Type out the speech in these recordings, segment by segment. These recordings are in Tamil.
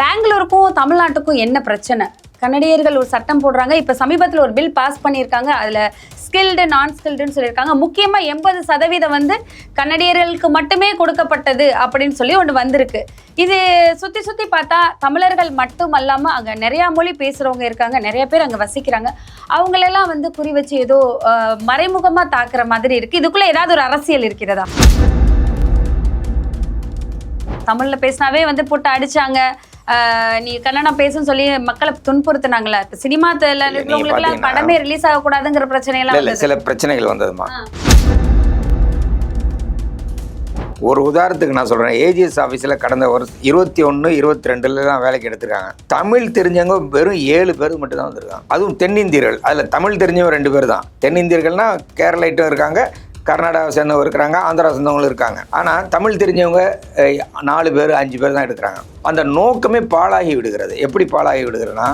பெங்களூருக்கும் தமிழ்நாட்டுக்கும் என்ன பிரச்சனை? கன்னடியர்கள் ஒரு சட்டம் போடுறாங்க. இப்போ சமீபத்தில் ஒரு பில் பாஸ் பண்ணியிருக்காங்க. அதில் ஸ்கில்டு நான் ஸ்கில்டுன்னு சொல்லியிருக்காங்க. முக்கியமாக எண்பது சதவீதம் வந்து கன்னடியர்களுக்கு மட்டுமே கொடுக்கப்பட்டது அப்படின்னு சொல்லி ஒன்று வந்திருக்கு. இது சுற்றி சுற்றி பார்த்தா தமிழர்கள் மட்டும் அல்லாமல் அங்கே நிறையா மொழி பேசுகிறவங்க இருக்காங்க. நிறைய பேர் அங்கே வசிக்கிறாங்க. அவங்களெல்லாம் வந்து குறி வச்சு ஏதோ மறைமுகமாக தாக்குற மாதிரி இருக்குது இதுக்குள்ளே ஏதாவது ஒரு அரசியல் இருக்கிறதா? தமிழில் பேசினாவே வந்து போட்டு அடித்தாங்க நீ கன்னடம் பேசுன்னு சொல்லி மக்களை துன்புறுத்துனாங்களே இப்ப சினிமா இருக்கிறவங்களுக்கு எல்லாம் பாத்தீங்கன்னா- படமே ரிலீஸ் ஆகக்கூடாதுங்கிற பிரச்சனை எல்லாம். சில பிரச்சனைகள் வந்ததுமா. ஒரு உதாரணத்துக்கு நான் சொல்றேன். ஏஜிஎஸ் ஆஃபீஸில் கடந்த ஒரு இருபத்தி ஒன்று இருபத்தி ரெண்டுல தான் வேலைக்கு எடுத்திருக்காங்க. தமிழ் தெரிஞ்சவங்க வெறும் ஏழு பேர் மட்டும் தான் வந்திருக்காங்க. அதுவும் தென்னிந்தியர்கள் அதில் தமிழ் தெரிஞ்சவங்க ரெண்டு பேர் தான். தென்னிந்தியர்கள்னா கேரளைட்டும் இருக்காங்க. கர்நாடகாவை சேர்ந்தவங்க இருக்கிறாங்க ஆந்திரா சேர்ந்தவங்களும் இருக்காங்க. ஆனால் தமிழ் தெரிஞ்சவங்க நாலு பேர் அஞ்சு பேர் தான் எடுக்கிறாங்க. அந்த நோக்கமே பாழாகி விடுகிறது. எப்படி பாழாகி விடுகிறதுனா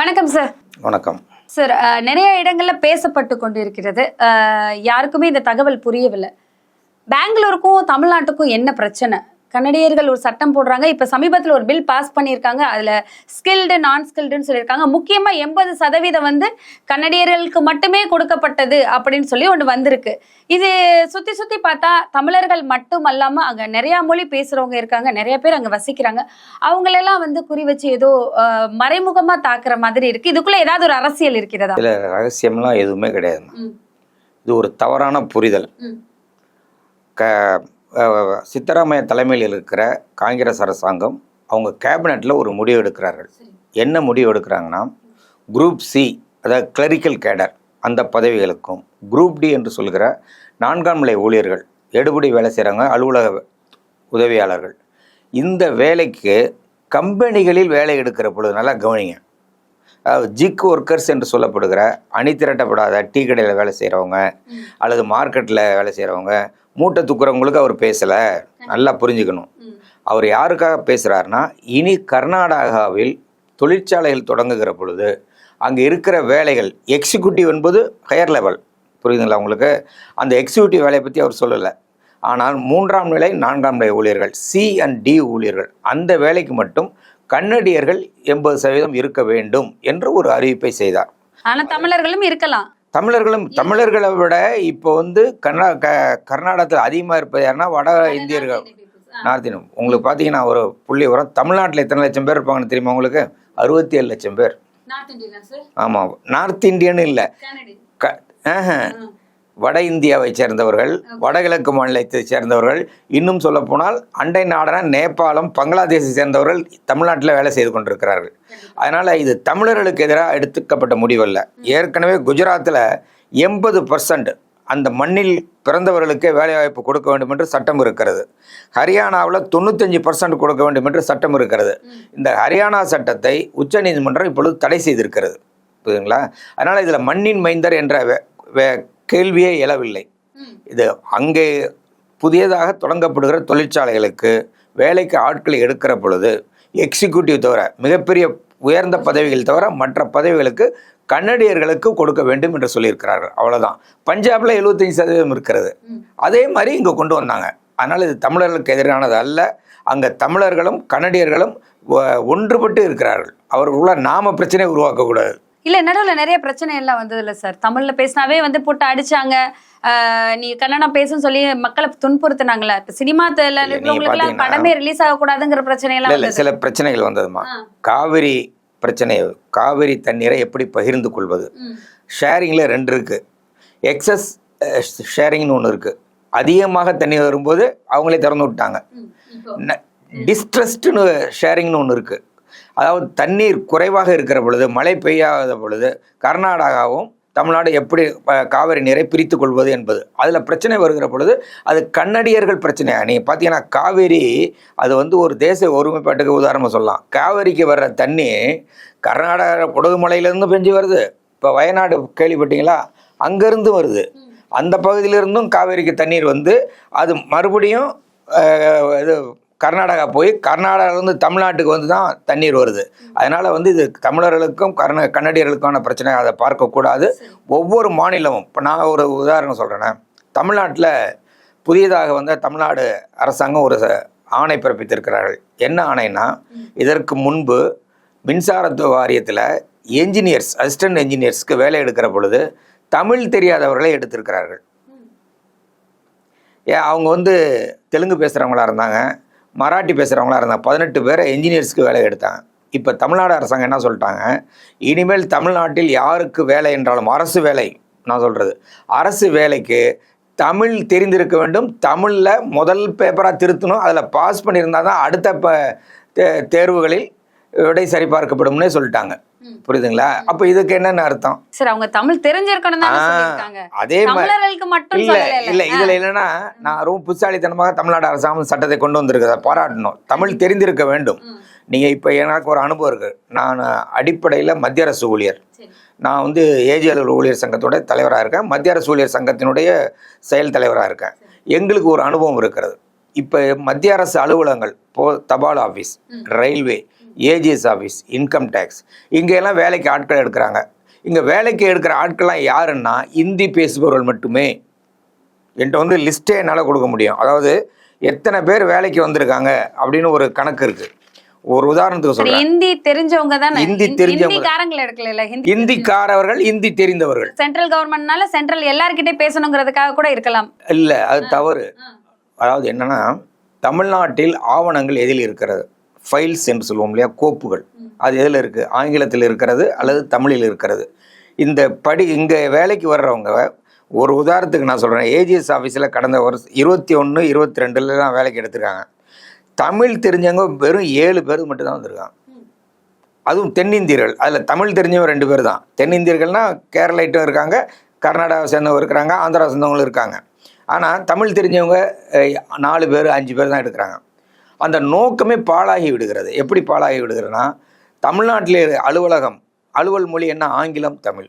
வணக்கம் சார் வணக்கம். சார் நிறைய இடங்கள்ல பேசப்பட்டு கொண்டிருக்கிறது. ஆஹ் யாருக்குமே இந்த தகவல் புரியவில்லை. பெங்களூருக்கும் தமிழ்நாட்டுக்கும் என்ன பிரச்சனை? கன்னடியர்கள் ஒரு சட்டம் போடுறாங்க. இப்போ சமீபத்தில் ஒரு பில் பாஸ் பண்ணியிருக்காங்க. அதில் ஸ்கில்டு நான் ஸ்கில்டுன்னு சொல்லியிருக்காங்க. முக்கியமாக எண்பது சதவீதம் வந்து கன்னடியர்களுக்கு மட்டுமே கொடுக்கப்பட்டது அப்படின்னு சொல்லி ஒன்று வந்திருக்கு. இது சுற்றி சுற்றி பார்த்தா தமிழர்கள் மட்டும் அல்லாமல் அங்கே நிறையா மொழி பேசுகிறவங்க இருக்காங்க. நிறைய பேர் அங்கே வசிக்கிறாங்க. அவங்களெல்லாம் வந்து குறி வச்சு ஏதோ மறைமுகமாக தாக்குற மாதிரி இருக்குது இதுக்குள்ளே ஏதாவது ஒரு அரசியல் இருக்கிறதா? இதில் ரகசியம்லாம் எதுவுமே கிடையாதுமா ம், இது ஒரு தவறான புரிதல். க சித்தராமையா தலைமையில் இருக்கிற காங்கிரஸ் அரசாங்கம் அவங்க கேபினெட்டில் ஒரு முடிவு எடுக்கிறார்கள். என்ன முடிவு எடுக்கிறாங்கன்னா குரூப் சி அதாவது கிளரிக்கல் கேடர் அந்த பதவிகளுக்கும் குரூப் டி என்று சொல்கிற நான்காம் நிலை ஊழியர்கள் எடுபடி வேலை செய்கிறாங்க அலுவலக உதவியாளர்கள் இந்த வேலைக்கு கம்பெனிகளில் வேலை எடுக்கிற பொழுது நல்லா கவனிங்க அதாவது ஜிக் ஒர்க்கர்ஸ் என்று சொல்லப்படுகிற அணி திரட்டப்படாத டீ கடையில் வேலை செய்கிறவங்க. அல்லது மார்க்கெட்டில் வேலை செய்கிறவங்க மூட்டை தூக்குறவங்களுக்கு அவர் பேசலை. நல்லா புரிஞ்சுக்கணும். அவர் யாருக்காக பேசுகிறாருன்னா இனி கர்நாடகாவில் தொழிற்சாலைகள் தொடங்குகிற பொழுது அங்கே இருக்கிற வேலைகள் எக்ஸிக்யூட்டிவ் என்பது ஹையர் லெவல் புரியுதுங்களா உங்களுக்கு? அந்த எக்ஸிக்யூட்டிவ் வேலையை பற்றி அவர் சொல்லலை. ஆனால் மூன்றாம் நிலை நான்காம் நிலை ஊழியர்கள் சி அண்ட் டி ஊழியர்கள் அந்த வேலைக்கு மட்டும் கன்னடியர்கள் எண்பது சதவீதம் இருக்க வேண்டும் என்று ஒரு அறிவிப்பை செய்தார். ஆனா தமிழர்களும் இருக்கலாம். தமிழர்களும் தமிழர்களை விட இப்போ வந்து கர்நா க கர்நாடகத்தில் அதிகமாக இருப்பது யாருன்னா வட இந்தியர்கள். நார்த் இந்தியன் உங்களுக்கு பார்த்தீங்கன்னா ஒரு புள்ளி வரும். தமிழ்நாட்டில் எத்தனை லட்சம் பேர் இருப்பாங்கன்னு தெரியுமா உங்களுக்கு? அறுபத்தி ஏழு லட்சம் பேர். ஆமாம் நார்த் இந்தியன் இல்லை. வட இந்தியாவை சேர்ந்தவர்கள் வடகிழக்கு மாநிலத்தை சேர்ந்தவர்கள் இன்னும் சொல்லப்போனால் அண்டை நாடான நேபாளம் பங்களாதேஷை சேர்ந்தவர்கள் தமிழ்நாட்டில் வேலை செய்து கொண்டிருக்கிறார்கள். அதனால் இது தமிழர்களுக்கு எதிராக எடுத்துக்கப்பட்ட முடிவல்ல. ஏற்கனவே குஜராத்தில் எண்பது பர்சன்ட் அந்த மண்ணில் பிறந்தவர்களுக்கே வேலைவாய்ப்பு கொடுக்க வேண்டும் என்று சட்டம் இருக்கிறது. ஹரியானாவில் தொண்ணூத்தஞ்சு பர்சன்ட் கொடுக்க வேண்டும் என்று சட்டம் இருக்கிறது. இந்த ஹரியானா சட்டத்தை உச்சநீதிமன்றம் இப்பொழுது தடை செய்திருக்கிறது. புரியுதுங்களா? அதனால் இதில் மண்ணின் மைந்தர் என்ற கேள்வியே எழவில்லை. இது அங்கே புதியதாக தொடங்கப்படுகிற தொழிற்சாலைகளுக்கு வேலைக்கு ஆட்களை எடுக்கிற பொழுது எக்ஸிக்யூட்டிவ் தவிர மிகப்பெரிய உயர்ந்த பதவிகள் தவிர மற்ற பதவிகளுக்கு கன்னடியர்களுக்கு கொடுக்க வேண்டும் என்று சொல்லியிருக்கிறார்கள். அவ்வளவுதான். பஞ்சாப்ல 75% சதவீதம் இருக்கிறது. அதே மாதிரி இங்கே கொண்டு வந்தாங்க. அதனால் இது தமிழர்களுக்கு எதிரானது அல்ல. அங்கே தமிழர்களும் கன்னடியர்களும் ஒன்றுபட்டு இருக்கிறார்கள். அவர்களுக்குள்ள நாம பிரச்சனை உருவாக்கக்கூடாது. இல்ல நடுவுல நிறைய பிரச்சனை எல்லாம் வந்தது இல்ல சார். தமிழ்ல பேசினாவே வந்து போட்டு அடிச்சாங்க. நீ கன்னடம் பேசுன்னு சொல்லி மக்களை துன்புறுத்துனாங்களே இப்ப சினிமா எல்லாம் படமே ரிலீஸ் ஆகக்கூடாதுங்கிற பிரச்சனை எல்லாம் சில பிரச்சனைகள் வந்ததுமா. காவிரி பிரச்சனை காவிரி தண்ணீரை எப்படி பகிர்ந்து கொள்வது? ம். ஷேரிங்கில் ரெண்டு இருக்கு. எக்ஸஸ் ஷேரிங்னு ஒன்று இருக்கு. அதிகமாக தண்ணீர் வரும்போது அவங்களே திறந்து விட்டாங்க. டிஸ்ட்ரஸ்ட்னு ஷேரிங்னு ஒன்று இருக்கு. அதாவது தண்ணீர் குறைவாக இருக்கிற பொழுது மழை பெய்யாத பொழுது கர்நாடகாவும் தமிழ்நாடு எப்படி காவிரி நீரை பிரித்து கொள்வது என்பது. அதில் பிரச்சனை வருகிற பொழுது அது கன்னடியர்கள் பிரச்சனை நீங்கள் பார்த்தீங்கன்னா காவேரி அது வந்து ஒரு தேச ஒருமைப்பாட்டுக்கு உதாரணமாக சொல்லலாம். காவேரிக்கு வர்ற தண்ணி கர்நாடகா குடகுமலையிலேருந்து பெஞ்சு வருது. இப்போ வயநாடு கேள்விப்பட்டீங்களா? அங்கேருந்து வருது. அந்த பகுதியிலிருந்தும் காவேரிக்கு தண்ணீர் வந்து அது மறுபடியும் இது கர்நாடகா போய் கர்நாடகாவிலேருந்து தமிழ்நாட்டுக்கு வந்து தான் தண்ணீர் வருது. அதனால் வந்து இது தமிழர்களுக்கும் கர்ண கன்னடியர்களுக்கான பிரச்சனை அதை பார்க்கக்கூடாது ஒவ்வொரு மாநிலமும் இப்போ நான் ஒரு உதாரணம் சொல்கிறேனே தமிழ்நாட்டில் புதியதாக வந்த தமிழ்நாடு அரசாங்கம் ஒரு ஆணை பிறப்பித்திருக்கிறார்கள். என்ன ஆணைனா இதற்கு முன்பு மின்சாரத்துவ வாரியத்தில் என்ஜினியர்ஸ் அசிஸ்டன்ட் என்ஜினியர்ஸ்க்கு வேலை எடுக்கிற பொழுது தமிழ் தெரியாதவர்களை எடுத்திருக்கிறார்கள். ஏன் அவங்க வந்து தெலுங்கு பேசுகிறவங்களா இருந்தாங்க. மராட்டி பேசுகிறவங்களா இருந்தாங்க பதினெட்டு பேரை என்ஜினியர்ஸ்க்கு வேலை எடுத்தாங்க. இப்போ தமிழ்நாடு அரசாங்கம் என்ன சொல்லிட்டாங்க? இனிமேல் தமிழ்நாட்டில் யாருக்கு வேலை என்றாலும் அரசு வேலை நான் சொல்கிறது அரசு வேலைக்கு தமிழ் தெரிந்திருக்க வேண்டும். தமிழில் முதல் பேப்பராக திருத்தணும். அதில் பாஸ் பண்ணியிருந்தால் தான் அடுத்த ப தே தேர்வுகளில் விடை சரிபார்க்கப்படும்னே சொல்லிட்டாங்க. புரியுதுங்களா? அப்போ இதுக்கு என்னென்ன அர்த்தம்? சார் அவங்க தமிழ் தெரிஞ்சிருக்கணும் அதே மாதிரி மட்டும் இல்ல இல்ல இதுல என்னன்னா நான் ரொம்ப புத்தாலித்தனமாக தமிழ்நாடு அரசாங்கம் சட்டத்தை கொண்டு வந்திருக்கிறத பாராட்டணும். தமிழ் தெரிந்திருக்க வேண்டும். நீங்க இப்ப எனக்கு ஒரு அனுபவம் இருக்கு. நான் அடிப்படையில் மத்திய அரசு ஊழியர். நான் வந்து ஏஜி அலுவலர் ஊழியர் சங்கத்தோட தலைவராக இருக்கேன். மத்திய அரசு ஊழியர் சங்கத்தினுடைய செயல் தலைவராக இருக்கேன். எங்களுக்கு ஒரு அனுபவம் இருக்கிறது. இப்போ மத்திய அரசு அலுவலகங்கள் போ தபால் office railway AGS office income tax. இங்கெல்லாம் வேலைக்கு ஆட்கள் எடுக்கிறாங்க. இங்கே வேலைக்கு எடுக்கிற ஆட்கள்லாம் யாருன்னா இந்தி பேசுபவர்கள் மட்டுமே. என்கிட்ட வந்து லிஸ்ட்டே என்னால் கொடுக்க முடியும். அதாவது எத்தனை பேர் வேலைக்கு வந்திருக்காங்க அப்படின்னு ஒரு கணக்கு இருக்கு. ஒரு உதாரணத்துக்கு சொல்றேன். ஹிந்தி தெரிஞ்சவங்க தானே? ஹிந்தி தெரிஞ்சவங்க. எடுக்கல ஹிந்தி இந்திக்காரவர்கள் இந்தி தெரிந்தவர்கள். சென்ட்ரல் கவர்மெண்ட்னால சென்ட்ரல் எல்லார்கிட்டயும் பேசணுங்கிறதுக்காக கூட இருக்கலாம். இல்லை அது தவறு. அதாவது என்னன்னா தமிழ்நாட்டில் ஆவணங்கள் எதில் இருக்கிறது? ஃபைல்ஸ் என்று சொல்லுவோம் இல்லையா? கோப்புகள். அது எதில் இருக்குது ஆங்கிலத்தில் இருக்கிறது அல்லது தமிழில் இருக்கிறது. இந்த படி இங்கே வேலைக்கு வர்றவங்க ஒரு உதாரணத்துக்கு நான் சொல்கிறேன் ஏஜிஎஸ் ஆஃபீஸில் கடந்த வருஷம் இருபத்தி ஒன்று இருபத்தி ரெண்டுல தான் வேலைக்கு எடுத்திருக்காங்க. தமிழ் தெரிஞ்சவங்க வெறும் ஏழு பேர் மட்டும்தான் வந்திருக்காங்க. அதுவும் தென்னிந்தியர்கள். அதில் தமிழ் தெரிஞ்சவங்க ரெண்டு பேர் தான். தென்னிந்தியர்கள்னா கேரளைட்டும் இருக்காங்க கர்நாடகாவை சேர்ந்தவங்க இருக்கிறாங்க ஆந்திரா சேர்ந்தவங்களும் இருக்காங்க. ஆனால் தமிழ் தெரிஞ்சவங்க நாலு பேர் அஞ்சு பேர் தான் எடுக்கிறாங்க. அந்த நோக்கமே பாழாகி விடுகிறது. எப்படி பாழாகி விடுகிறதுனா தமிழ்நாட்டில் அலுவலகம் அலுவல் மொழி என்ன? ஆங்கிலம் தமிழ்.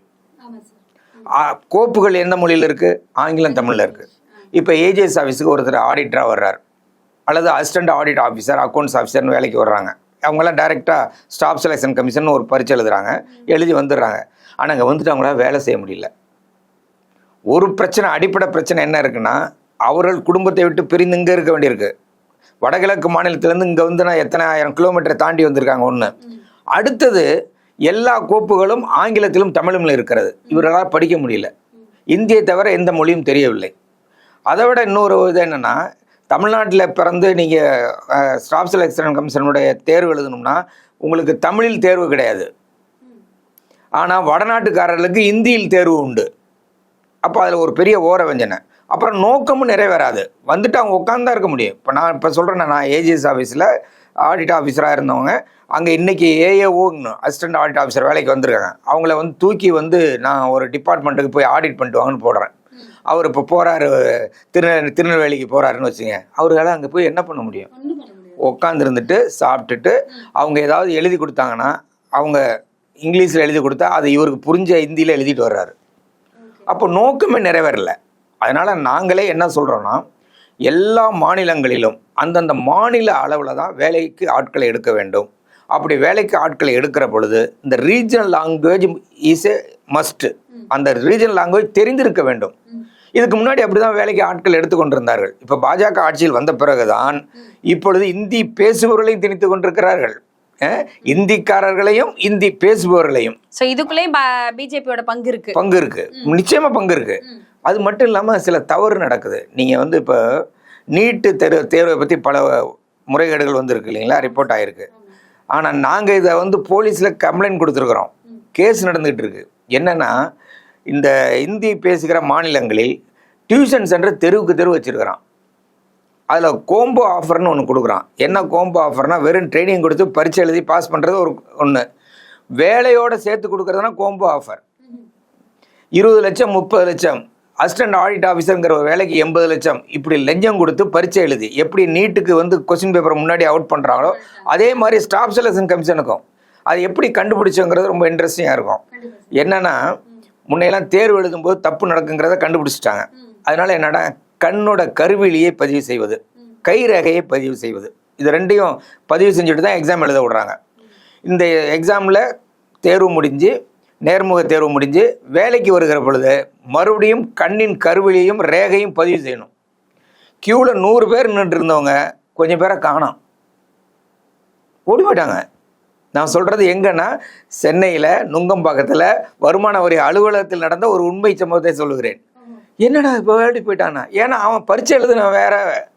கோப்புகள் எந்த மொழியில் இருக்குது ஆங்கிலம் தமிழில் இருக்குது இப்போ ஏஜிஎஸ் ஆஃபீஸுக்கு ஒருத்தர் ஆடிட்டராக வர்றார். அல்லது அசிஸ்டன்ட் ஆடிட் ஆஃபீஸர் அக்கௌண்ட்ஸ் ஆஃபீஸர்னு வேலைக்கு வர்றாங்க. அவங்களாம் டைரெக்டாக ஸ்டாஃப் செலெக்ஷன் கமிஷன் ஒரு பரீட்சை எழுதுறாங்க. எழுதி வந்துடுறாங்க. ஆனால் அங்கே வந்துட்டு அவங்களால வேலை செய்ய முடியல. ஒரு பிரச்சனை அடிப்படை பிரச்சனை என்ன இருக்குன்னா அவர்கள் குடும்பத்தை விட்டு பிரிந்து இங்கே இருக்க வேண்டியிருக்கு. வடகிழக்கு மாநிலத்திலேருந்து இங்கே வந்து நான் எத்தனை ஆயிரம் கிலோமீட்டரை தாண்டி வந்திருக்காங்க ஒன்று அடுத்தது எல்லா கோப்புகளும் ஆங்கிலத்திலும் தமிழிலும் இருக்கிறது. இவர்களால் படிக்க முடியல. இந்தியை தவிர எந்த மொழியும் தெரியவில்லை. அதை விட இன்னொரு இது என்னென்னா தமிழ்நாட்டில் பிறந்து நீங்கள் ஸ்டாஃப் செலெக்ஷன் கமிஷனுடைய தேர்வு எழுதணும்னா உங்களுக்கு தமிழில் தேர்வு கிடையாது. ஆனால் வடநாட்டுக்காரர்களுக்கு இந்தியில் தேர்வு உண்டு. அப்போ அதில் ஒரு பெரிய ஓரவஞ்சனை அப்புறம் நோக்கமும் நிறைவேறாது. வந்துட்டு அவங்க உட்காந்து இருக்க முடியும். இப்போ நான் இப்போ சொல்கிறேன் நான் ஏஜிஎஸ் ஆஃபீஸில் ஆடிட் ஆஃபீஸராக இருந்தவங்க அங்கே இன்னைக்கு ஏஏஓன்னு அசிஸ்டன்ட் ஆடிட் ஆஃபீஸர் வேலைக்கு வந்திருக்காங்க. அவங்கள வந்து தூக்கி வந்து நான் ஒரு டிபார்ட்மெண்ட்டுக்கு போய் ஆடிட் பண்ணிட்டு வாங்கன்னு போடுறேன். அவர் இப்போ போகிறாரு திருநெ திருநெல்வேலிக்கு போகிறாருன்னு வச்சுங்க அவரால் அங்கே போய் என்ன பண்ண முடியும்? உட்காந்துருந்துட்டு சாப்பிட்டுட்டு அவங்க ஏதாவது எழுதி கொடுத்தாங்கன்னா அவங்க இங்கிலீஷில் எழுதி கொடுத்தா அதை இவருக்கு புரிஞ்ச ஹிந்தியில் எழுதிட்டு வர்றாரு. அப்போ நோக்கமே நிறைவேறல. அதனால் நாங்களே என்ன சொல்கிறோன்னா எல்லா மாநிலங்களிலும் அந்தந்த மாநில அளவில் தான் வேலைக்கு ஆட்களை எடுக்க வேண்டும். அப்படி வேலைக்கு ஆட்களை எடுக்கிற பொழுது இந்த regional language is a must அந்த ரீஜனல் லாங்குவேஜ் தெரிந்திருக்க வேண்டும். இதுக்கு முன்னாடி அப்படிதான் வேலைக்கு ஆட்கள் எடுத்துக்கொண்டிருந்தார்கள் இப்போ பாஜக ஆட்சியில் வந்த பிறகுதான் இப்பொழுது இந்தி பேசுபவர்களையும் திணித்து கொண்டிருக்கிறார்கள். இந்திக்காரர்களையும் இந்தி பேசுபவர்களையும். சோ இதுக்குள்ளேயும் பிஜேபியோட பங்கு இருக்கு. பங்கு இருக்கு. நிச்சயமா பங்கு இருக்கு. அது மட்டும் இல்லாமல் சில தவறு நடக்குது. நீங்கள் வந்து இப்போ நீட்டு தேர்வு தேர்வை பற்றி பல முறைகேடுகள் வந்திருக்கு இல்லைங்களா? ரிப்போர்ட் ஆகிருக்கு ஆனால் நாங்கள் இதை வந்து போலீஸில் கம்ப்ளைண்ட் கொடுத்துருக்குறோம். கேஸ் நடந்துகிட்டு இருக்கு என்னென்னா இந்த இந்தி பேசுகிற மாநிலங்களில் டியூஷன் சென்டர் தெருவுக்கு தெரு வச்சுருக்கிறான். அதில் கோம்போ ஆஃபர்னு ஒன்று கொடுக்குறான். என்ன கோம்போ ஆஃபர்னா வெறும் ட்ரைனிங் கொடுத்து பரீட்சை எழுதி பாஸ் பண்ணுறது ஒரு ஒன்று வேலையோடு சேர்த்து கொடுக்குறதுனா கோம்போ ஆஃபர் இருபது லட்சம் முப்பது லட்சம். அசிஸ்டன்ட் ஆடிட் ஆஃபீஸருங்கிற ஒரு வேலைக்கு எண்பது லட்சம் இப்படி லஞ்சம் கொடுத்து பரீட்சை எழுதி எப்படி நீட்டுக்கு வந்து கொஸ்டின் பேப்பரை முன்னாடி அவுட் பண்ணுறாங்களோ அதே மாதிரி ஸ்டாஃப் செலெக்ஷன் கமிஷனுக்கும் அது எப்படி கண்டுபிடிச்சோங்கிறது ரொம்ப இன்ட்ரெஸ்டிங்காக இருக்கும். என்னன்னா முன்னையெல்லாம் தேர்வு எழுதும்போது தப்பு நடக்குங்கிறத கண்டுபிடிச்சிட்டாங்க. அதனால என்னடா கண்ணோட கருவிலியை பதிவு செய்வது கைரேகையை பதிவு செய்வது இது ரெண்டையும் பதிவு செஞ்சுட்டு தான் எக்ஸாம் எழுத விடுறாங்க. இந்த எக்ஸாமில் தேர்வு முடிஞ்சு நேர்முக தேர்வு முடிஞ்சு வேலைக்கு வருகிற பொழுது மறுபடியும் கண்ணின் கருவிலையும் ரேகையும் பதிவு செய்யணும். க்யூவில் நூறு பேர் நின்று இருந்தவங்க கொஞ்சம் பேரை காணோம். ஓடி போயிட்டாங்க. நான் சொல்கிறது எங்கன்னா சென்னையில் நுங்கம்பாக்கத்தில் வருமான வரி அலுவலகத்தில் நடந்த ஒரு உண்மை சம்பவத்தை சொல்லுகிறேன். என்னடா இப்போ ஓடி போயிட்டானா ஏன்னா அவன் பரீட்சை எழுதுன வேற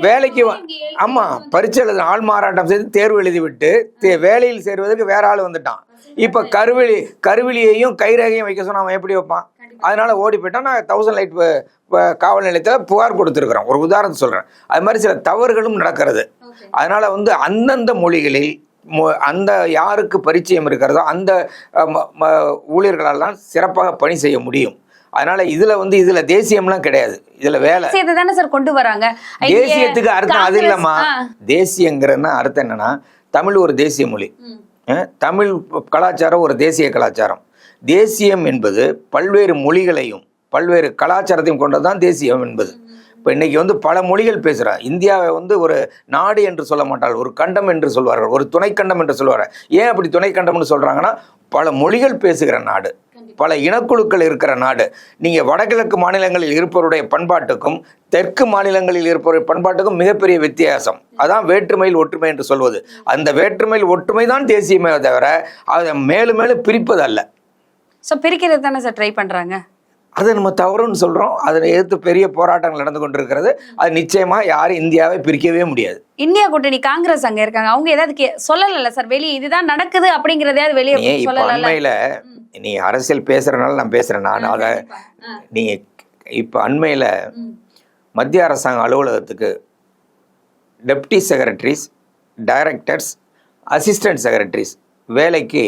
வேலைக்கு வ- ஆமா பரீட்சை எழுதுன ஆள் மாறாட்டம் செய்து தேர்வு எழுதி விட்டு தே- வேலையில் சேருவதற்கு வேற ஆள் வந்துட்டான். இப்ப கருவிழி கருவிலியையும் கைரேகையும் வைக்க சொன்னா அவன் எப்படி வைப்பான்? அதனால ஓடி போயிட்டான் நான் தௌசண்ட் லைட் காவல் நிலையத்தில் புகார் கொடுத்துருக்குறேன். ஒரு உதாரணத்தை சொல்றேன். அது மாதிரி சில தவறுகளும் நடக்கிறது. அதனால வந்து அந்தந்த மொழிகளில் அந்த யாருக்கு பரிச்சயம் இருக்கிறதோ அந்த ம- ஊழியர்களெல்லாம் சிறப்பாக பணி செய்ய முடியும். அதனால இதுல வந்து இதுல தேசியம்லாம் கிடையாது. இதுல வேலை. தானே சார் கொண்டு வராங்க? தேசியத்துக்கு அர்த்தம் அது இல்லம்மா. தேசியங்கிறன்னா அர்த்தம் என்னன்னா தமிழ் ஒரு தேசிய மொழி. தமிழ் கலாச்சாரம் ஒரு தேசிய கலாச்சாரம். தேசியம் என்பது பல்வேறு மொழிகளையும் பல்வேறு கலாச்சாரத்தையும் கொண்டது தான் தேசியம் என்பது. இப்போ இன்னைக்கு வந்து பல மொழிகள் பேசுகிறார் இந்தியாவை வந்து ஒரு நாடு என்று சொல்ல மாட்டார்கள் ஒரு கண்டம் என்று சொல்வார்கள் ஒரு துணைக்கண்டம் என்று சொல்வார்கள். ஏன் அப்படி துணைக்கண்டம்னு சொல்கிறாங்கன்னா பல மொழிகள் பேசுகிற நாடு. பல இனக்குழுக்கள் இருக்கிற நாடு. நீங்கள் வடகிழக்கு மாநிலங்களில் இருப்பவருடைய பண்பாட்டுக்கும் தெற்கு மாநிலங்களில் இருப்பவருடைய பண்பாட்டுக்கும் மிகப்பெரிய வித்தியாசம். அதான் வேற்றுமையில் ஒற்றுமை என்று சொல்வது. அந்த வேற்றுமையில் ஒற்றுமை தான் தேசியமே தவிர அதை மேலும் மேலும் பிரிப்பது அல்ல சோ பிரிக்கிறது தானே சார் ட்ரை பண்றாங்க? அதை நம்ம தவறுன்னு சொல்கிறோம் அதை எதிர்த்து பெரிய போராட்டங்கள் நடந்து கொண்டிருக்கிறது. அது நிச்சயமாக யாரும் இந்தியாவை பிரிக்கவே முடியாது. இந்தியா கூட்டணி காங்கிரஸ் அங்க இருக்காங்க. அவங்க ஏதாவது கே- சொல்லல சார் வெளியே இதுதான் நடக்குது அப்படிங்கறதையாவது வெளியே சொல்லல நீ அரசியல் பேசுகிறனால நான் பேசுகிறேன் நான் அதை நீ இப்போ அண்மையில் மத்திய அரசாங்க அலுவலகத்துக்கு deputy secretaries directors assistant secretaries வேலைக்கு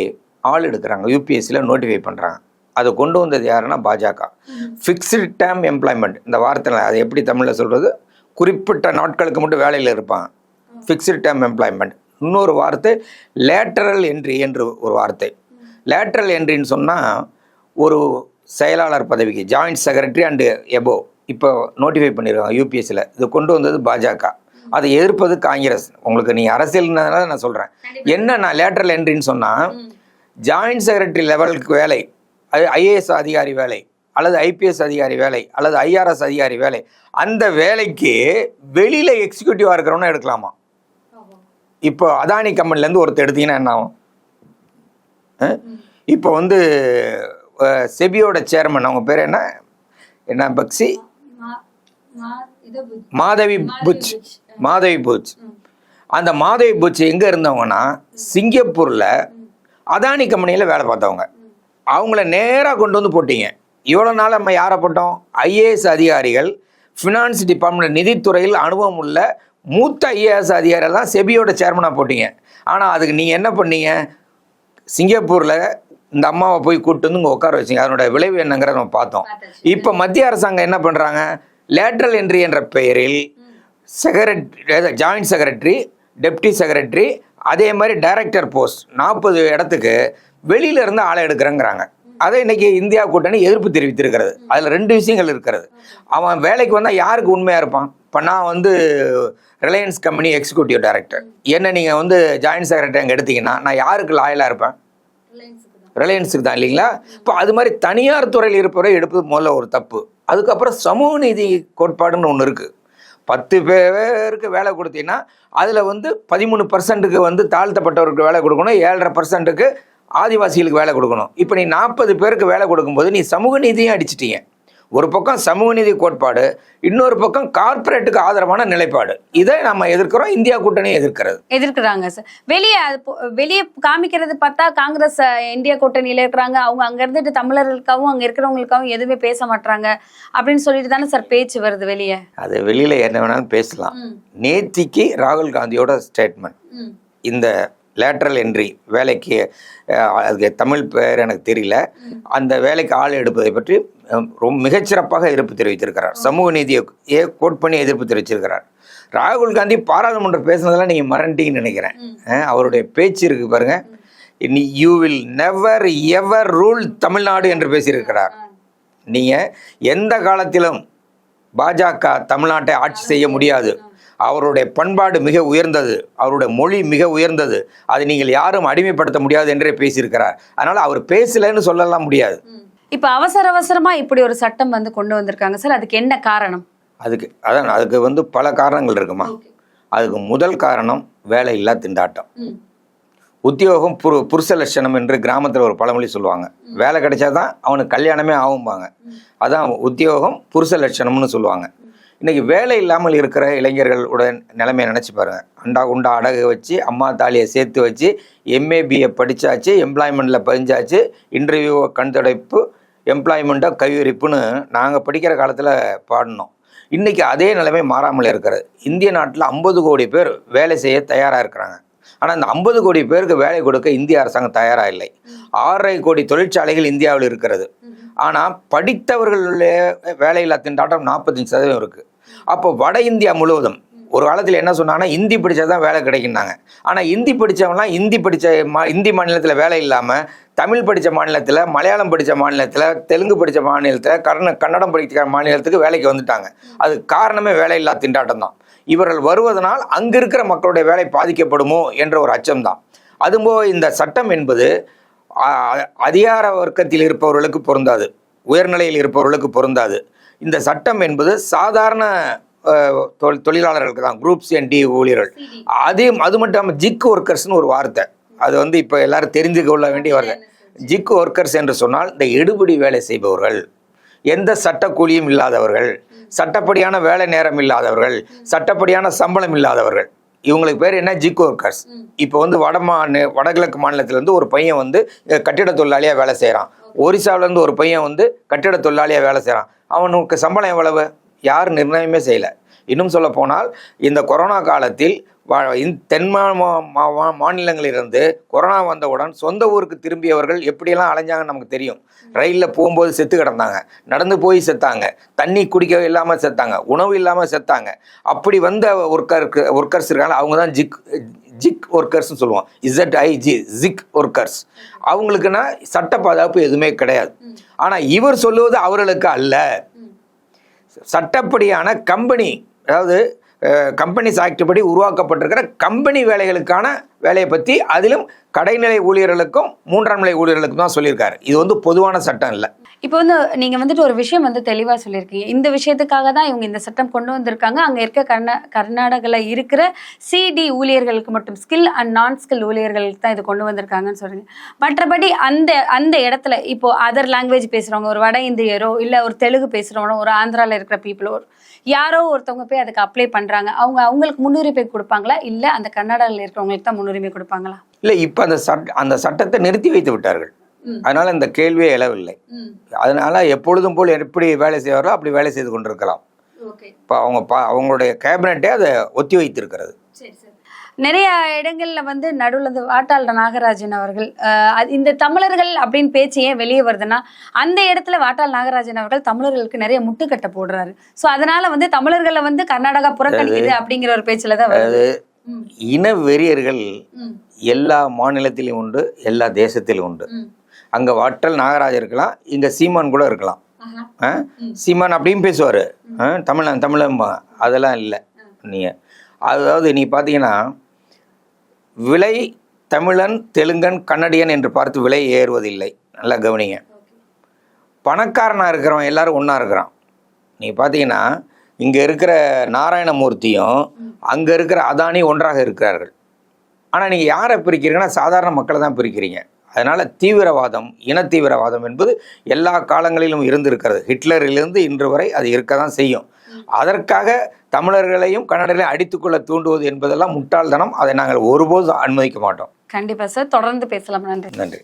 ஆள் எடுக்கிறாங்க. யூபிஎஸ்சியில் நோட்டிஃபை பண்ணுறாங்க அதை கொண்டு வந்தது யாருன்னா பாஜக. ஃபிக்ஸ்டு டேம் எம்ப்ளாய்மெண்ட் இந்த வார்த்தை அதை எப்படி தமிழில் சொல்கிறது குறிப்பிட்ட நாட்களுக்கு மட்டும் வேலையில் இருப்பாங்க ஃபிக்ஸ்டு டேம் எம்ப்ளாய்மெண்ட் இன்னொரு வார்த்தை லேட்டரல் என்ட்ரி என்று ஒரு வார்த்தை. லேட்டரல் என்ட்ரின்னு சொன்னால் ஒரு செயலாளர் பதவிக்கு ஜாயிண்ட் செக்ரட்டரி அண்டு எபோ இப்போ நோட்டிஃபை பண்ணியிருக்காங்க யூபிஎஸ்சியில் இது கொண்டு வந்தது பாஜக. அதை எதிர்ப்பது காங்கிரஸ். உங்களுக்கு நீ அரசியல்னால நான் சொல்கிறேன் என்ன நான் லேட்டரல் என்ட்ரின்னு சொன்னால் ஜாயிண்ட் செக்ரட்டரி லெவலுக்கு வேலை அது ஐஏஎஸ் அதிகாரி வேலை அல்லது ஐபிஎஸ் அதிகாரி வேலை அல்லது ஐஆர்எஸ் அதிகாரி வேலை அந்த வேலைக்கு வெளியில் எக்ஸிக்யூட்டிவாக இருக்கிறவன எடுக்கலாமா? இப்போ அதானி கம்பெனிலேருந்து ஒருத்தர் எடுத்தீங்கன்னா என்ன ஆகும்? இப்போ வந்து செபியோட சேர்மன் அவங்க பேர் என்ன? என்ன பக்சி மாதவி புச் மாதவி புச் அந்த மாதவி புச் எங்கே இருந்தவங்கன்னா சிங்கப்பூரில் அதானி கம்பெனியில் வேலை பார்த்தவங்க. அவங்கள நேராக கொண்டு வந்து போட்டீங்க. இவ்வளோ நாள் நம்ம யாரை போட்டோம்? ஐஏஎஸ் அதிகாரிகள் ஃபினான்ஸ் டிபார்ட்மெண்ட் நிதித்துறையில் அனுபவம் உள்ள மூத்த ஐஏஎஸ் அதிகாரியெல்லாம் செபியோட சேர்மனாக போட்டீங்க. ஆனால் அதுக்கு நீங்கள் என்ன பண்ணீங்க? சிங்கப்பூரில் இந்த அம்மாவை போய் கூப்பிட்டு வந்து இங்கே உட்கார வச்சிங்க. அதனோட விளைவு என்னங்கிறத நம்ம பார்த்தோம். இப்போ மத்திய அரசாங்கம் என்ன பண்ணுறாங்க லேட்ரல் என்ட்ரி என்ற பெயரில் secretary joint secretary deputy secretary அதே மாதிரி டைரக்டர் போஸ்ட் நாற்பது இடத்துக்கு வெளியில இருந்து ஆளை எடுக்கிறேங்கிறாங்க. அதை இன்னைக்கு இந்தியா கூட்டணி எதிர்ப்பு தெரிவித்திருக்கிறது. அதில் ரெண்டு விஷயங்கள் இருக்கிறது. அவன் வேலைக்கு வந்தால் யாருக்கு உண்மையாக இருப்பான்? இப்போ நான் வந்து ரிலையன்ஸ் கம்பெனி எக்ஸிக்யூட்டிவ் டைரக்டர் என்ன நீங்கள் வந்து ஜாயின்ட் செக்ரட்டரி அங்கே எடுத்தீங்கன்னா நான் யாருக்கு லாயலாக இருப்பேன்? ரிலையன்ஸுக்கு தான் இல்லைங்களா? இப்போ அது மாதிரி தனியார் துறையில் இருப்பவரை எடுப்பது முதல்ல ஒரு தப்பு. அதுக்கப்புறம் சமூக நீதி கோட்பாடுன்னு ஒன்று இருக்குது பத்து பேருக்கு வேலை கொடுத்தீங்கன்னா அதில் வந்து பதிமூணு பர்சன்ட்டுக்கு வந்து தாழ்த்தப்பட்டவருக்கு வேலை கொடுக்கணும் ஏழரை பர்சன்ட்டுக்கு ஆதிவாசிகளுக்கு வேலை கொடுக்கணும். இப்போ நீ நாற்பது பேருக்கு வேலை கொடுக்கும்போது நீ சமூக நீதியும் அடிச்சிட்டீங்க. ஒரு பக்கம் சமூக நீதி கோட்பாடு இன்னொரு பக்கம் கார்ப்பரேட்டுக்கு ஆதரவான நிலைப்பாடு. இதை நம்ம எதிர்க்கிறோம் இந்தியா கூட்டணி எதிர்க்கிறது. எதிர்க்கிறாங்க சார். வெளியே வெளியே காமிக்கிறது பார்த்தா காங்கிரஸ் இந்தியா கூட்டணியில இருக்கிறாங்க. அவங்க அங்க இருந்துட்டு தமிழர்களுக்காகவும் அங்க இருக்கிறவங்களுக்காகவும் எதுவுமே பேச மாட்டாங்க அப்படின்னு சொல்லிட்டு தானே சார் பேச்சு வருது வெளியே. அது வெளியில் என்ன வேணாலும் பேசலாம். நேத்திக்கு ராகுல் காந்தியோட ஸ்டேட்மெண்ட் இந்த லேட்ரல் என்ட்ரி வேலைக்கு அதுக்கு தமிழ் பேர் எனக்கு தெரியல. அந்த வேலைக்கு ஆள் எடுப்பதை பற்றி ரொம்ப மிகச்சிறப்பாக எதிர்ப்பு தெரிவித்திருக்கிறார். சமூக நீதியை ஏ கோட் பண்ணி எதிர்ப்பு தெரிவிச்சிருக்கிறார். ராகுல் காந்தி பாராளுமன்றம் பேசுனதெல்லாம் நீங்கள் மறண்டிங்கன்னு நினைக்கிறேன். அவருடைய பேச்சு இருக்கு பாருங்க. நீ you will never ever rule Tamil Nadu என்று பேசியிருக்கிறார். நீங்கள் எந்த காலத்திலும் பாஜக தமிழ்நாட்டை ஆட்சி செய்ய முடியாது. அவருடைய பண்பாடு மிக உயர்ந்தது. அவருடைய மொழி மிக உயர்ந்தது. அதை நீங்கள் யாரும் அடிமைப்படுத்த முடியாது என்றே பேசியிருக்கிறார். அதனால் அவர் பேசலைன்னு சொல்லலாம் முடியாது. இப்ப அவசர அவசரமா இப்படி ஒரு சட்டம் வந்து கொண்டு வந்திருக்காங்க. சார் அதுக்கு என்ன காரணம்? அதுக்கு அதான் அதுக்கு வந்து பல காரணங்கள் இருக்குமா? அதுக்கு முதல் காரணம் வேலையில்லா திண்டாட்டம். உத்தியோகம் புரு புருஷ லட்சணம் என்று கிராமத்தில் ஒரு பழமொழி சொல்லுவாங்க. வேலை கிடைச்சாதான் அவனுக்கு கல்யாணமே ஆகும்பாங்க. அதான் உத்தியோகம் புருஷ லட்சணம்னு சொல்லுவாங்க. இன்னைக்கு வேலை இல்லாமல் இருக்கிற இளைஞர்களோட நிலைமையை நினச்சி பாருங்க. அண்டா குண்டா அடகு வச்சு அம்மா தாலியை சேர்த்து வச்சு எம்ஏ பிஏ படித்தாச்சு எம்ப்ளாய்மெண்ட்டில் பதிஞ்சாச்சு இன்டர்வியூ கண்துடைப்பு எம்ப்ளாய்மெண்ட்டை கைவிரிப்புன்னு நாங்கள் படிக்கிற காலத்தில் பாடினோம். இன்னைக்கு அதே நிலைமை மாறாமல் இருக்கிறது. இந்திய நாட்டில் ஐம்பது கோடி பேர் வேலை செய்ய தயாராக இருக்கிறாங்க. ஆனால் இந்த ஐம்பது கோடி பேருக்கு வேலை கொடுக்க இந்திய அரசாங்கம் தயாராக இல்லை. ஆறரை கோடி தொழிற்சாலைகள் இந்தியாவில் இருக்கிறது. ஆனால் படித்தவர்களுடைய வேலையில்லா திண்டாட்டம் நாற்பத்தஞ்சு சதவீதம் இருக்குது அப்போ வட இந்தியா முழுவதும் ஒரு காலத்தில் என்ன சொன்னாங்கன்னா இந்தி படித்தா தான் வேலை கிடைக்குன்னாங்க ஆனால் இந்தி படித்தவங்களாம் இந்தி படித்த மா இந்தி மாநிலத்தில் வேலை இல்லாமல் தமிழ் படித்த மாநிலத்தில் மலையாளம் படித்த மாநிலத்தில் தெலுங்கு படித்த மாநிலத்தில் கர்ண கன்னடம் படிக்கிற மாநிலத்துக்கு வேலைக்கு வந்துட்டாங்க. அது காரணமே வேலையில்லா திண்டாட்டம் தான். இவர்கள் வருவதனால் அங்கே இருக்கிற மக்களுடைய வேலை பாதிக்கப்படுமோ என்ற ஒரு அச்சம்தான் அதுபோக இந்த சட்டம் என்பது அதிகார வர்க்கத்தில் இருப்பவர்களுக்கு பொருந்தாது. உயர்நிலையில் இருப்பவர்களுக்கு பொருந்தாது. இந்த சட்டம் என்பது சாதாரண தொழிலாளர்களுக்கு தான். குரூப்ஸ் அண்ட் டி ஊழியர்கள். அதே அது மட்டும் இல்லாமல் ஜிக் ஒர்க்கர்ஸ்னு ஒரு வார்த்தை. அது வந்து இப்போ எல்லாரும் தெரிந்து கொள்ள வேண்டிய வார்த்தை. ஜிக் ஒர்க்கர்ஸ் என்று சொன்னால் இந்த எடுபிடி வேலை செய்பவர்கள் எந்த சட்ட கூலியும் இல்லாதவர்கள் சட்டப்படியான வேலை நேரம் இல்லாதவர்கள் சட்டப்படியான சம்பளம் இல்லாதவர்கள். இவங்களுக்கு பேர் என்ன? ஜிக் ஒர்க்கர்ஸ் இப்போ வந்து வட மாநில வடகிழக்கு மாநிலத்திலேருந்து ஒரு பையன் வந்து கட்டிட தொழிலாளியாக வேலை செய்கிறான் ஒரிசாவிலேருந்து ஒரு பையன் வந்து கட்டிட தொழிலாளியாக வேலை செய்கிறான் அவனுக்கு சம்பளம் எவ்வளவு? யார் நிர்ணயமே செய்யலை. இன்னும் சொல்ல போனால் இந்த கொரோனா காலத்தில் வா- தென் மா- மா- மா- மாநிலங்களிலிருந்து கொரோனா வந்தவுடன் சொந்த ஊருக்கு திரும்பியவர்கள் எப்படியெல்லாம் அலைஞ்சாங்கன்னு நமக்கு தெரியும். ரயிலில் போகும்போது செத்து கிடந்தாங்க. நடந்து போய் செத்தாங்க. தண்ணி குடிக்க இல்லாமல் செத்தாங்க. உணவு இல்லாமல் செத்தாங்க. அப்படி வந்த ஒர்க்கருக்கு ஒர்க்கர்ஸ் இருக்காங்க அவங்க தான் ஜிக் ஜிக் ஒர்க்கர்ஸ்னு சொல்லுவோம். இசட்ஐஜி ஜிக் ஒர்க்கர்ஸ் அவங்களுக்குன்னா சட்ட பாதுகாப்பு எதுவுமே கிடையாது. ஆனால் இவர் சொல்லுவது அவர்களுக்கு அல்ல. சட்டப்படியான கம்பெனி அதாவது கம்பெனிஸ் ஆக்ட் படி உருவாக்கப்பட்டிருக்கிற கம்பெனி வேலைகளுக்கான வேலையை பற்றி அதிலும் கடைநிலை ஊழியர்களுக்கும் மூன்றாம் நிலை ஊழியர்களுக்கும் தான் சொல்லியிருக்காரு. இது வந்து பொதுவான சட்டம் இல்லை. இப்போ வந்து நீங்கள் வந்துட்டு ஒரு விஷயம் வந்து தெளிவாக சொல்லியிருக்கீங்க. இந்த விஷயத்துக்காக தான் இவங்க இந்த சட்டம் கொண்டு வந்திருக்காங்க. அங்கே இருக்க கர்நா கர்நாடகில் இருக்கிற சிடி ஊழியர்களுக்கு மட்டும் ஸ்கில் அண்ட் நான் ஸ்கில் ஊழியர்களுக்கு தான் இது கொண்டு வந்திருக்காங்கன்னு சொல்கிறீங்க மற்றபடி அந்த அந்த இடத்துல இப்போ அதர் லாங்குவேஜ் பேசுகிறவங்க ஒரு வட இந்தியரோ இல்லை ஒரு தெலுங்கு பேசுகிறவனோ ஒரு ஆந்திராவில் இருக்கிற பீப்புளோ யாரோ ஒருத்தவங்க போய் அதுக்கு அப்ளை பண்ணுறாங்க அவங்க அவங்களுக்கு முன்னுரிமை கொடுப்பாங்களா? இல்லை அந்த கர்நாடகாவில் இருக்கிறவங்களுக்கு தான் முன்னுரிமை கொடுப்பாங்களா? இல்லை இப்போ அந்த சட் அந்த சட்டத்தை நிறுத்தி வைத்து விட்டார்கள். அதனால இந்த கேள்வியே எழவில்லை. அதனால எப்பொழுதும் போல் எப்படி வேலை செய்வாரோ அப்படி வேலை செய்து கொண்டிருக்கலாம். இப்போ அவங்க பா அவங்களுடைய கேபினட்டே அதை ஒத்தி வைத்திருக்கிறது. நிறைய இடங்கள்ல வந்து நடுவுல வாட்டாள நாகராஜன் அவர்கள் இந்த தமிழர்கள் அப்படின்னு பேச்சு ஏன் வெளியே வருதுன்னா அந்த இடத்துல வாட்டாள் நாகராஜன் அவர்கள் தமிழர்களுக்கு நிறைய முட்டுக்கட்டை போடுறாரு. சோ அதனால வந்து தமிழர்களை வந்து கர்நாடகா புறக்கணிக்குது அப்படிங்கிற ஒரு பேச்சுல தான் வருது இன வெறியர்கள் எல்லா மாநிலத்திலும் உண்டு எல்லா தேசத்திலும் உண்டு. அங்கே வட்டல் நாகராஜ் இருக்கலாம் இங்கே சீமான் கூட இருக்கலாம்? சீமான் அப்படியும் பேசுவார். தமிழ் தமிழம்பா அதெல்லாம் இல்லை. நீங்கள் அதாவது நீ பார்த்தீங்கன்னா விலை தமிழன் தெலுங்கன் கன்னடியன் என்று பார்த்து விலை ஏறுவதில்லை. நல்லா கவனிங்க. பணக்காரனாக இருக்கிறவன் எல்லாரும் ஒன்றா இருக்கிறான். நீ பார்த்தீங்கன்னா இங்கே இருக்கிற நாராயணமூர்த்தியும் அங்கே இருக்கிற அதானி ஒன்றாக இருக்கிறார்கள். ஆனால் நீங்கள் யாரை பிரிக்கிறீங்கன்னா சாதாரண மக்களை தான் பிரிக்கிறீங்க. அதனால் தீவிரவாதம் இன தீவிரவாதம் என்பது எல்லா காலங்களிலும் இருந்திருக்கிறது. ஹிட்லரிலிருந்து இன்று வரை அது இருக்க தான் செய்யும். அதற்காக தமிழர்களையும் கன்னடர்களையும் அடித்துக்கொள்ள தூண்டுவது என்பதெல்லாம் முட்டாள்தனம். அதை நாங்கள் ஒருபோதும் அனுமதிக்க மாட்டோம். கண்டிப்பா சார் தொடர்ந்து பேசலாம். நன்றி. நன்றி.